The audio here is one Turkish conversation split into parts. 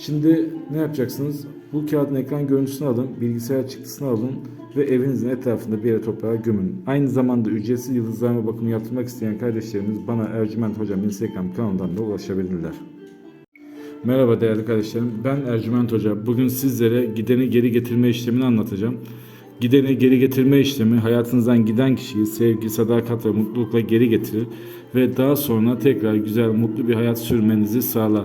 Şimdi ne yapacaksınız? Bu kağıdın ekran görüntüsünü alın, bilgisayar çıktısını alın ve evinizin etrafında bir yere toprağa gömün. Aynı zamanda ücretsiz yıldızlarma bakımı yaptırmak isteyen kardeşlerimiz bana Ercüment Hocam Instagram kanalından da ulaşabilirler. Merhaba değerli kardeşlerim. Ben Ercüment Hoca. Bugün sizlere gideni geri getirme işlemini anlatacağım. Gideni geri getirme işlemi hayatınızdan giden kişiyi sevgi, sadakat ve mutlulukla geri getirir ve daha sonra tekrar güzel, mutlu bir hayat sürmenizi sağlar.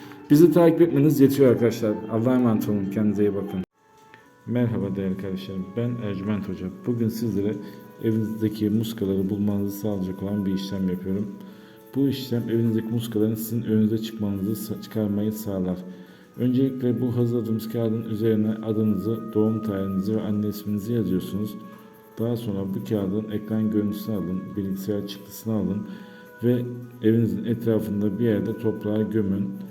Bizi takip etmeniz yetiyor arkadaşlar. Allah'a emanet olun. Kendinize iyi bakın. Merhaba değerli kardeşlerim. Ben Ercüment Hoca. Bugün sizlere evinizdeki muskaları bulmanızı sağlayacak olan bir işlem yapıyorum. Bu işlem evinizdeki muskaların sizin önünüze çıkmanızı çıkarmayı sağlar. Öncelikle bu hazırladığımız kağıdın üzerine adınızı, doğum tarihinizi ve anne isminizi yazıyorsunuz. Daha sonra bu kağıdın ekran görüntüsünü alın, bilgisayar çıktısını alın ve evinizin etrafında bir yerde toprağa gömün.